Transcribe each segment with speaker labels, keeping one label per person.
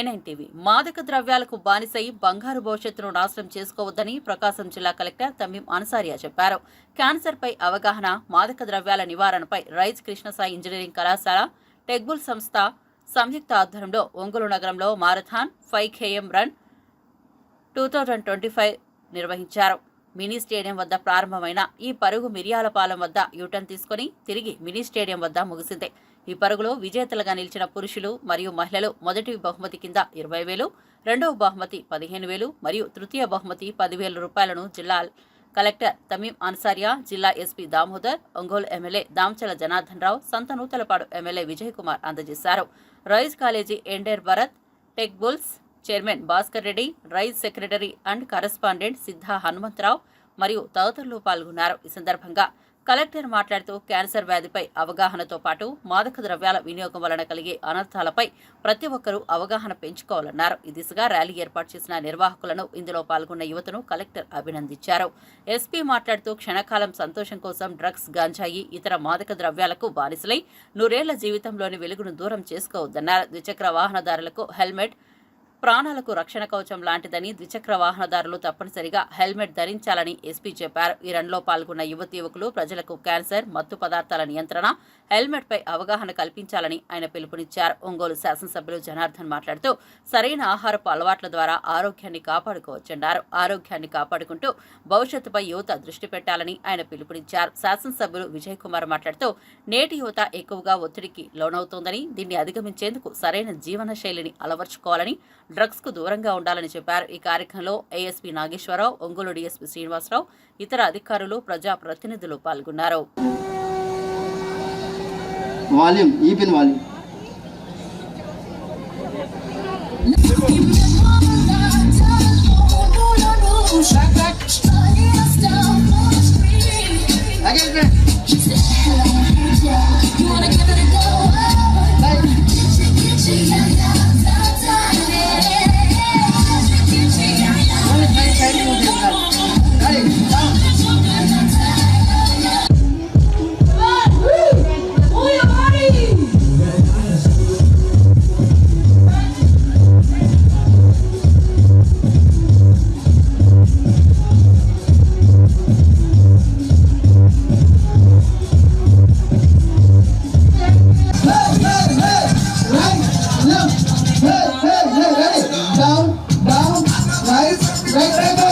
Speaker 1: Welcome nine TV మాదక ద్రవ్యాలకు బానిసై బంగారు భవిష్యత్తును నాశనం చేసుకోవద్దని ప్రకాశం జిల్లా కలెక్టర్ తమీం అన్సారియా చెప్పారు. క్యాన్సర్పై అవగాహన మాదక ద్రవ్యాల నివారణపై రైజ్ కృష్ణసాయి ఇంజనీరింగ్ కళాశాల టెక్బుల్ సంస్థ సంయుక్త ఆధ్వర్యంలో ఒంగోలు నగరంలో marathon five KM run two thousand twenty five నిర్వహించారు. మినీ స్టేడియం వద్ద ప్రారంభమైన ఈ పరుగు మిరియాలపాలెం వద్ద యూటర్న్ తీసుకుని తిరిగి మినీ స్టేడియం వద్ద ముగిసింది. ఈ పరుగులో విజేతలుగా నిలిచిన పురుషులు మరియు మహిళలు మొదటి బహుమతి కింద ఇరవై వేలు రెండవ బహుమతి పదిహేను వేలు మరియు తృతీయ బహుమతి పదివేల రూపాయలను జిల్లా కలెక్టర్ తమీం అన్సారియా జిల్లా SP Damodar Ongole MLA Damachala Janardhan Rao Santhanuthalapadu MLA Vijay Kumar అందజేశారు. రైజ్ కాలేజీ ఎండేర్ Bharat tech bulls chairman Bhaskar Reddy Rise secretary and correspondent Siddha Hanumantharao మరియు తదితరులు పాల్గొన్నారు. ఈ సందర్భంగా కలెక్టర్ మాట్లాడుతూ క్యాన్సర్ వ్యాధిపై అవగాహనతో పాటు మాదక ద్రవ్యాల వినియోగం వలన కలిగే అనర్థాలపై ప్రతి ఒక్కరూ అవగాహన పెంచుకోవాలన్నారు. ఈ దిశగా ర్యాలీ ఏర్పాటు చేసిన నిర్వాహకులను ఇందులో పాల్గొన్న యువతను కలెక్టర్ అభినందించారు. ఎస్పీ మాట్లాడుతూ క్షణకాలం సంతోషం కోసం డ్రగ్స్ గాంజాయి ఇతర మాదక ద్రవ్యాలకు బానిసలై నూరేళ్ళ జీవితంలోని వెలుగును దూరం చేసుకోవద్దన్నారు. ద్విచక్ర వాహనదారులకు హెల్మెట్ ప్రాణాలకు రక్షణ కవచం లాంటిదని ద్విచక్ర వాహనదారులు తప్పనిసరిగా హెల్మెట్ ధరించాలని ఎస్పీ చెప్పారు. ఈ రన్లో పాల్గొన్న యువతి యువకులు ప్రజలకు క్యాన్సర్ మత్తు పదార్థాల నియంత్రణ హెల్మెట్పై అవగాహన కల్పించాలని ఆయన పిలుపునిచ్చారు. ఒంగోలు శాసనసభ్యులు జనార్దన్ మాట్లాడుతూ సరైన ఆహారపు అలవాట్ల ద్వారా ఆరోగ్యాన్ని కాపాడుకోవచ్చన్నారు. ఆరోగ్యాన్ని కాపాడుకుంటూ భవిష్యత్తుపై యువత దృష్టి పెట్టాలని ఆయన పిలుపునిచ్చారు. శాసనసభ్యులు విజయ్ కుమార్ మాట్లాడుతూ నేటి యువత ఎక్కువగా ఒత్తిడికి లోనవుతోందని దీన్ని అధిగమించేందుకు సరైన జీవన శైలిని అలవర్చుకోవాలని డ్రగ్స్కు దూరంగా ఉండాలని చెప్పారు. ఈ కార్యక్రమంలో ఏఎస్పీ నాగేశ్వరరావు ఒంగోలు డీఎస్పీ శ్రీనివాసరావు ఇతర అధికారులు ప్రజా ప్రతినిధులు పాల్గొన్నారు.
Speaker 2: వాల్యూమ్ ఈ volume.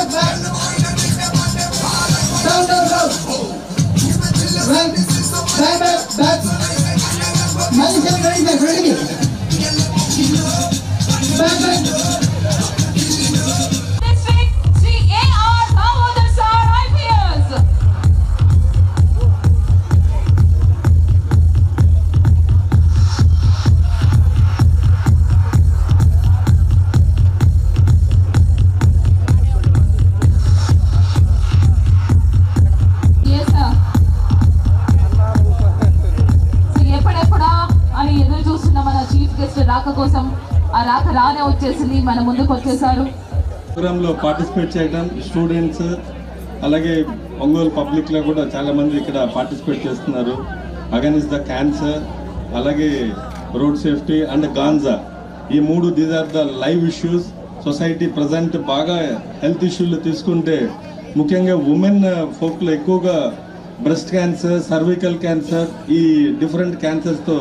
Speaker 2: Right back, back. back! Back, back,
Speaker 3: ready? వచ్చేసింది. మన ముందుకు వచ్చేసారు.
Speaker 4: ప్రోగ్రాంలో పార్టిసిపేట్ చేయడం స్టూడెంట్స్ అలాగే ఒంగోలు పబ్లిక్లో కూడా చాలా మంది ఇక్కడ పార్టిసిపేట్ చేస్తున్నారు. అగైన్స్ ద క్యాన్సర్ అలాగే రోడ్ సేఫ్టీ అండ్ గాంజా. ఈ మూడు these are the live issues society present బాగా హెల్త్ ఇష్యూలు తీసుకుంటే ముఖ్యంగా ఉమెన్ ఫోక్లో ఎక్కువగా బ్రెస్ట్ క్యాన్సర్ సర్వికల్ క్యాన్సర్ ఈ డిఫరెంట్ క్యాన్సర్స్తో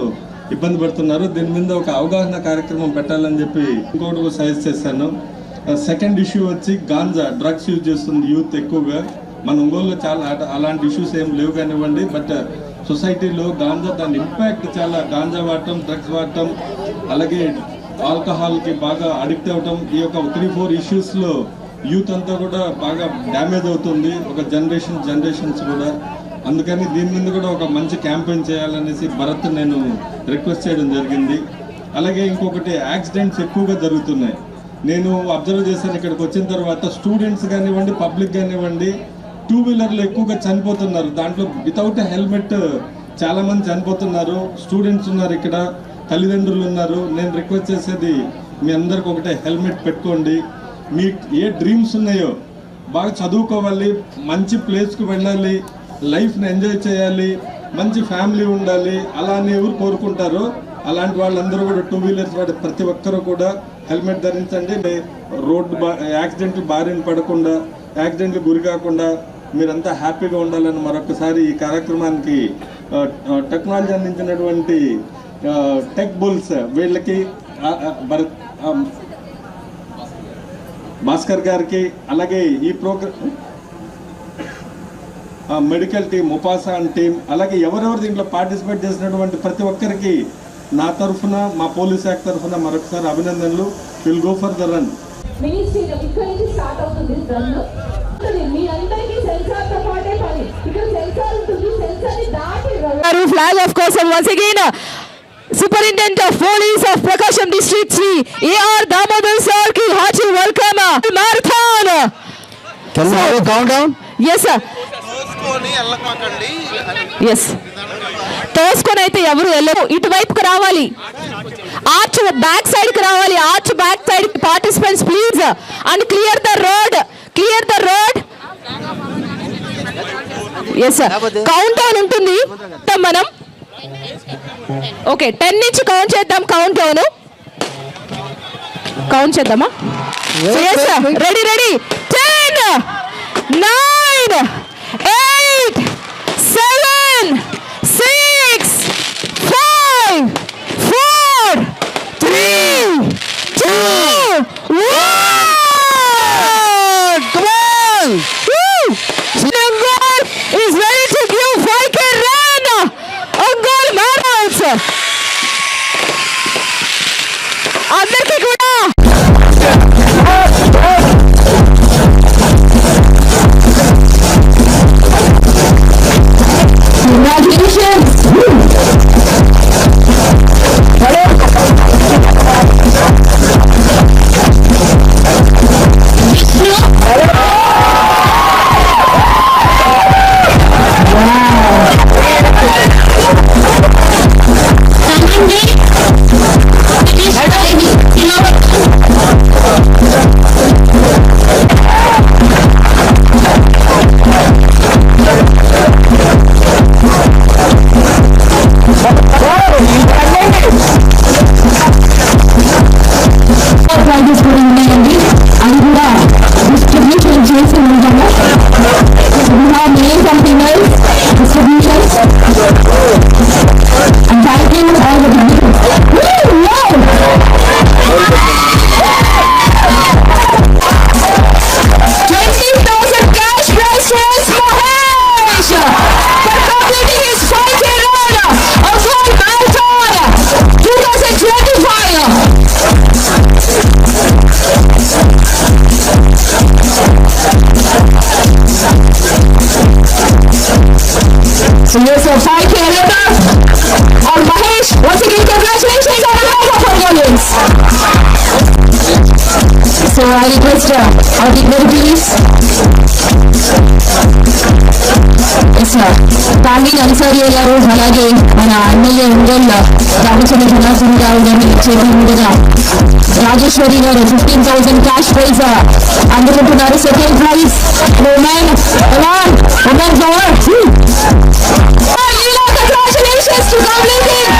Speaker 4: ఇబ్బంది పడుతున్నారు. దీని మీద ఒక అవగాహన కార్యక్రమం పెట్టాలని చెప్పి ఇంకోటి సజెస్ట్ చేశాను. సెకండ్ ఇష్యూ వచ్చి గాంజా డ్రగ్స్ యూజ్ చేస్తుంది యూత్ ఎక్కువగా. మన ఒంగోలులో చాలా అట- అలాంటి ఇష్యూస్ ఏం లేవు కానివ్వండి బట్ సొసైటీలో గాంజా దాని ఇంపాక్ట్ చాలా గాంజా వాడటం డ్రగ్స్ వాడటం అలాగే ఆల్కహాల్కి బాగా అడిక్ట్ అవ్వటం ఈ యొక్క త్రీ ఫోర్ ఇష్యూస్లో యూత్ అంతా కూడా బాగా డ్యామేజ్ అవుతుంది. ఒక జనరేషన్ జనరేషన్స్ కూడా. అందుకని దీని మీద కూడా ఒక మంచి క్యాంపెయిన్ చేయాలనేసి భరత్ నేను రిక్వెస్ట్ చేయడం జరిగింది. అలాగే ఇంకొకటి యాక్సిడెంట్స్ ఎక్కువగా జరుగుతున్నాయి. నేను అబ్జర్వ్ చేశాను ఇక్కడికి వచ్చిన తర్వాత స్టూడెంట్స్ కానివ్వండి పబ్లిక్ కానివ్వండి టూ వీలర్లు ఎక్కువగా చనిపోతున్నారు. దాంట్లో వితౌట్ హెల్మెట్ చాలామంది చనిపోతున్నారు. స్టూడెంట్స్ ఉన్నారు ఇక్కడ తల్లిదండ్రులు ఉన్నారు. నేను రిక్వెస్ట్ చేసేది మీ అందరికి ఒకటే హెల్మెట్ పెట్టుకోండి. మీ ఏ డ్రీమ్స్ ఉన్నాయో బాగా చదువుకోవాలి మంచి ప్లేస్కి వెళ్ళాలి లైఫ్ని ఎంజాయ్ చేయాలి మంచి ఫ్యామిలీ ఉండాలి అలా ఎవరు కోరుకుంటారో. అలాంటి వాళ్ళందరూ కూడా టూ వీలర్స్ వాడే ప్రతి ఒక్కరూ కూడా హెల్మెట్ ధరించండి. రోడ్డు బా యాక్సిడెంట్లు బారిన పడకుండా యాక్సిడెంట్లు గురి కాకుండా మీరంతా హ్యాపీగా ఉండాలని మరొకసారి ఈ కార్యక్రమానికి టెక్నాలజీ అందించినటువంటి టెక్ బుల్స్ వీళ్ళకి భరత్ భాస్కర్ గారికి అలాగే ఈ programme medical team Upasana team అలాగే ఎవరెవరు దీంట్లో పార్టిసిపేట్ చేసినటువంటి ప్రతి ఒక్కరికి నా తరఫున మా పోలీస్ శాఖ తరఫున మరొకసారి అభినందనలు. Will go for the run
Speaker 3: ministry ఇక్కడి నుంచి స్టార్ట్ అవుతుంది రన్. మీ అందరికీ సెన్సార్తో పాటే పని. ఇక్కడ సెన్సార్ ఉంటుంది సెన్సార్ని దాటి
Speaker 5: గారు ఫ్లాగ్ ఆఫ్ కోసం once again superintendent of police of Prakasam district Shri AR Damodar సార్కి hearty welcome
Speaker 2: marathon countdown
Speaker 5: yes sir
Speaker 6: చూసుకొని వెళ్ళమాకండి
Speaker 5: ఎస్ తోసుకొని అయితే ఎవరు వెళ్ళరు. ఇటువైపుకి రావాలి. ఆర్చ్ బ్యాక్ సైడ్కి రావాలి. Arch back side participants please and clear the road clear the road yes sir countdown ఉంటుంది మనం. ఓకే టెన్ నుంచి కౌంట్ చేద్దాం. కౌంట్ డౌన్ కౌంట్ చేద్దామా ready ready ten nine Ei! Congratulations! I request uh, our dignity please. Yes, sir. Parveen Ansari Ellaru, Halage, Mana Annaya Ungalla, Ramachandra Dhanasundra Ungani, Chetan Mudana, Rajeshwari Garu, 15,000 cash prize, Andhra Punaru second prize, woman, come on, woman. Oh, you know, congratulations to Goblin Government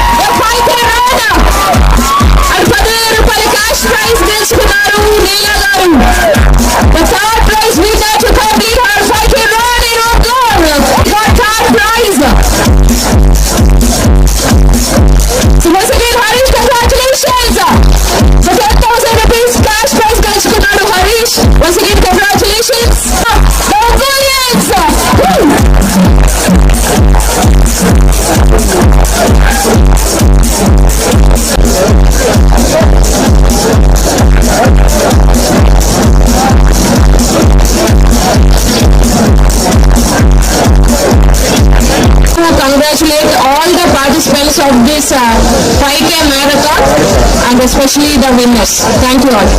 Speaker 5: and the winners. Thank you all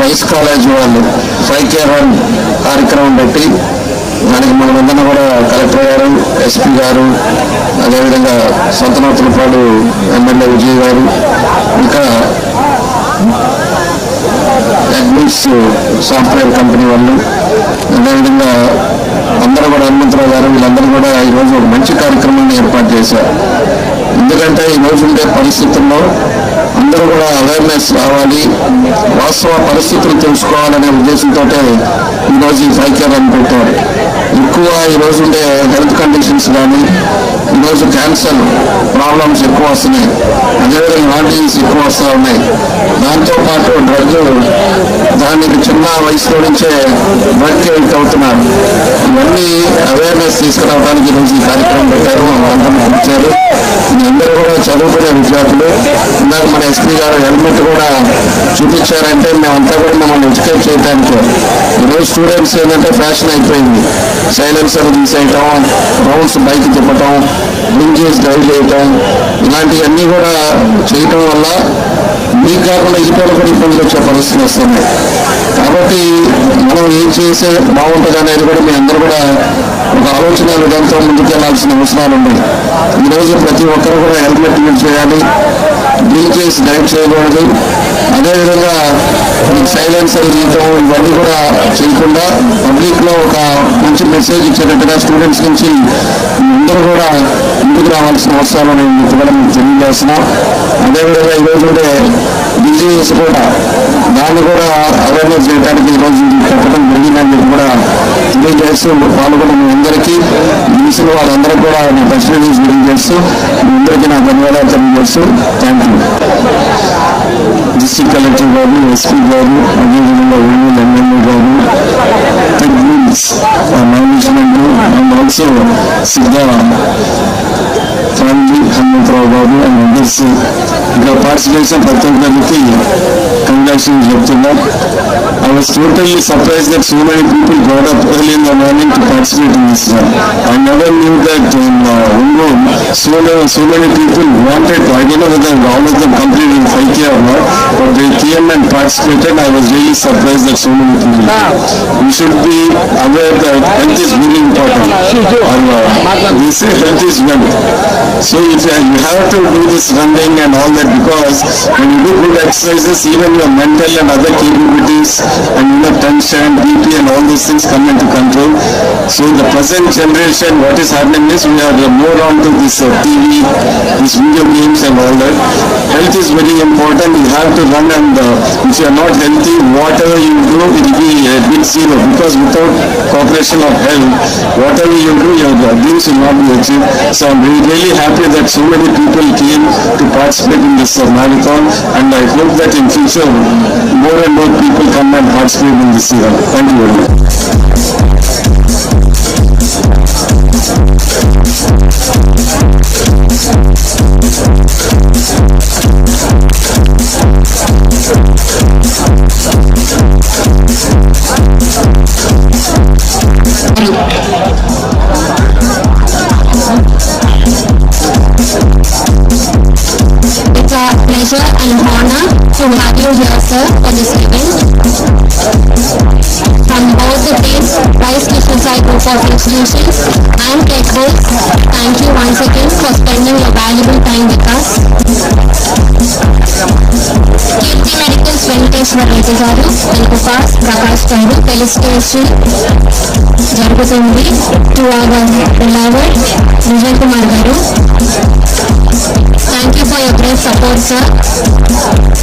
Speaker 7: vice college వాళ్ళు five K కార్యక్రమం పెట్టి దానికి మనమందరం కూడా collector గారు SP గారు అదేవిధంగా సొంతనూతలపాడు MLA Vijay గారు ఇంకా అడ్మిన్స్ సాఫ్ట్వేర్ కంపెనీ వాళ్ళు అదేవిధంగా అందరూ కూడా హనుమంతరావు గారు వీళ్ళందరూ కూడా ఈరోజు ఒక మంచి కార్యక్రమాన్ని ఏర్పాటు చేశారు. ఎందుకంటే ఈ రోజు ఉండే పరిస్థితుల్లో అందరూ కూడా అవేర్నెస్ రావాలి. వాస్తవ పరిస్థితులు తెలుసుకోవాలనే ఉద్దేశంతో ఈరోజు ఈ ఫైవ్ పెట్టారు. ఎక్కువ ఈరోజు ఉండే హెల్త్ కండిషన్స్ కానీ ఈరోజు క్యాన్సర్ ప్రాబ్లమ్స్ ఎక్కువ వస్తున్నాయి. అదేవిధంగా హార్ట్ ఎక్కువ వస్తూ ఉన్నాయి. దాంతోపాటు డ్రగ్ దానికి చిన్న వయసులో నుంచే డ్రగ్ ఎడిక్ట్ అవుతున్నారు. ఇవన్నీ అవేర్నెస్ తీసుకురావడానికి ఈరోజు ఈ కార్యక్రమం పెట్టారు. అందరూ ఇచ్చారు మీ అందరూ కూడా చదువుకునే విద్యార్థులు. ఇందాక మన ఎస్పీ గారు హెల్మెట్ కూడా చూపించారంటే మేమంతా కూడా మమ్మల్ని ఎడ్యుకేట్ చేయడానికి ఈరోజు స్టూడెంట్స్ ఏంటంటే ఫ్యాషన్ అయిపోయింది. సైలెన్సర్ తీసేయటం రౌండ్స్ బైక్ తిప్పటం డ్రింక్ డ్రైవ్ చేయటం ఇలాంటివన్నీ కూడా చేయటం వల్ల మీకు కాకుండా ఇతరులు కూడా ఇబ్బందులు వచ్చే పరిస్థితులు వస్తున్నాయి. కాబట్టి మనం ఏం చేస్తే బాగుంటుంది అనేది కూడా మీ అందరూ కూడా ఒక ఆలోచన విధానంతో ముందుకెళ్ళాల్సిన అవసరాలు ఉన్నాయి. ఈరోజు ప్రతి ఒక్కరు కూడా హెల్మెట్ యూజ్ చేయాలి డ్రింక్ చేసి డ్రైవ్ చేయకూడదు. అదేవిధంగా సైలెన్సర్ తీయటం ఇవన్నీ కూడా చేయకుండా పబ్లిక్లో ఒక మంచి మెసేజ్ ఇచ్చేటట్టుగా స్టూడెంట్స్ నుంచి అందరూ కూడా ముందుకు రావాల్సిన అవసరాలు నేను కూడా మీకు తెలియజేస్తున్నాం. అదేవిధంగా ఈరోజు ఉండే డిజీజెస్ కూడా దాన్ని కూడా అవేర్నెస్ చేయడానికి ఈరోజు పెట్టడం జరిగిందని చెప్పి కూడా తెలియజేస్తూ పాల్గొన్న మీ అందరికీ తెలిసిన వాళ్ళందరికీ కూడా నా ఫెసిలిటీస్ తెలియజేస్తూ మీ అందరికీ నా ధన్యవాదాలు తెలియజేస్తూ. థ్యాంక్ యూ డిస్ట్రిక్ట్ కలెక్టర్ గారు ఎస్పీ గారు అదేవిధంగా ఒంగోలు ఎమ్మెల్యే గారు technics management and also Siddha family Hanumantharao గారు అండ్ అదర్స్ ఇక్కడ పార్టిసిపేట్ చేసిన ప్రతి ఒక్కరికి కంగ్రాచులేషన్ చెప్తున్నా I was totally surprised that so many people got up early in the morning to participate in this run. I never knew that in uh, Ungol, so, many- so many people wanted, to- I don't know whether all of them completed 5K or not, but they came and participated. I was really surprised that so many people came. We should be aware that health is really important. And, uh, we say health is wealth. So if you you have to do this running and all that because when you do good exercises, even your mental and other capabilities and you know tension, BP and all these things come into control. So in the present generation, what is happening is we are more on to this uh, TV, these video games and all that. Health is very important. You have to run and uh, if you are not healthy, whatever you do, it will be a big zero because without cooperation of health, whatever you do, your dreams will not be achieved. So I'm really, happy that so many people came to participate in this marathon and I hope that in future more and more people come and participate in this event. Thank you very much.
Speaker 5: pleasure and honor to have you here, sir, for this event. From both the teams, Vice Krishna Sai Group of Institutions and Techbooks, thank you once again for spending your valuable time with us. Keerthi medicals Venkateswara Reddy garu Telugu pass Prakash గారు టెలిస్టేషన్ జరుగుతుంది to our beloved Vijay Kumar garu What's up?